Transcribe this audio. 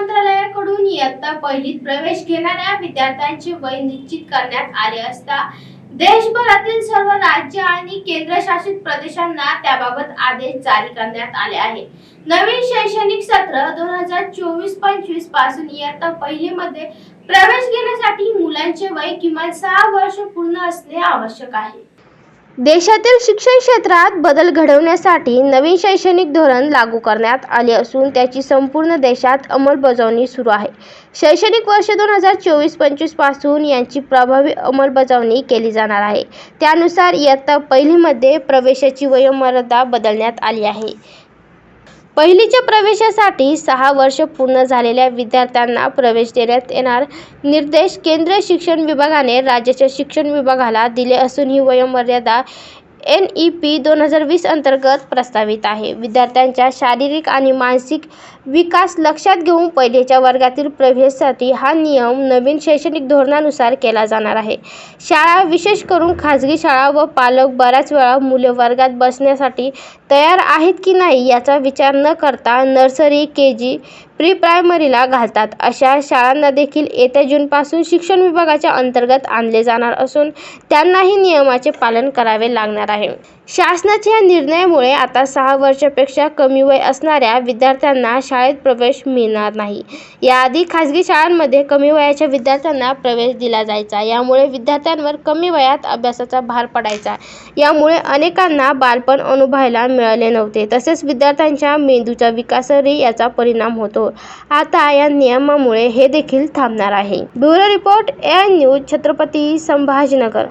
मंत्रालयाकडून इयत्ता पहिलीत प्रवेश घेणाऱ्या विद्यार्थ्यांचे वय निश्चित करण्यात आले असता देशभरातील सर्व राज्य आणि केंद्रशासित प्रदेशांना त्याबाबत आदेश जारी करण्यात आले आहे नवीन शैक्षणिक सत्र दोन हजार चोवीस पंचवीसपासून इयत्ता पहिली मध्ये प्रवेश घेण्यासाठी मुलांचे वय किमान सहा वर्ष पूर्ण असणे आवश्यक आहे. देशातील शिक्षण क्षेत्रात बदल घडवण्यासाठी नवीन शैक्षणिक धोरण लागू करण्यात आले असून त्याची संपूर्ण देशात अंमलबजावणी सुरू आहे. शैक्षणिक वर्ष दोन हजार चोवीस पंचवीसपासून यांची प्रभावी अंमलबजावणी केली जाणार आहे. त्यानुसार इयत्ता पहिलीमध्ये प्रवेशाची वयोमर्यादा बदलण्यात आली आहे. पहिलीच्या प्रवेशासाठी सहा वर्ष पूर्ण झालेल्या विद्यार्थ्यांना प्रवेश देण्यात येणार. निर्देश केंद्रीय शिक्षण विभागाने राज्याच्या शिक्षण विभागाला दिले असून ही वयोमर्यादा एन ई पी दोन हजार वीस अंतर्गत प्रस्तावित आहे. विद्यार्थ्यांच्या शारीरिक आणि मानसिक विकास लक्षात घेऊन पहिलेच्या वर्गातील प्रवेशासाठी हा नियम नवीन शैक्षणिक धोरणानुसार केला जाणार आहे. शाळा विशेष करून खाजगी शाळा व पालक बऱ्याच वेळा मुले वर्गात बसण्यासाठी तयार आहेत की नाही याचा विचार न करता नर्सरी के जी प्री प्रायमरीला घालतात. अशा शाळांना देखील येत्या जूनपासून शिक्षण विभागाच्या अंतर्गत आणले जाणार असून त्यांनाही नियमाचे पालन करावे लागणार आहे. शासनाच्या या निर्णयामुळे आता सहा वर्षापेक्षा कमी वय असणाऱ्या विद्यार्थ्यांना शाळेत प्रवेश मिळणार नाही. याआधी खाजगी शाळांमध्ये कमी वयाच्या विद्यार्थ्यांना प्रवेश दिला जायचा. यामुळे विद्यार्थ्यांवर कमी वयात अभ्यासाचा भार पडायचा. यामुळे अनेकांना बालपण अनुभवायला मिळाले नव्हते. तसेच विद्यार्थ्यांच्या मेंदूच्या विकासावरही याचा परिणाम होतो. आता या नियमामुळे हे देखील थांबणार आहे. Bureau report A news Chhatrapati Sambhajinagar.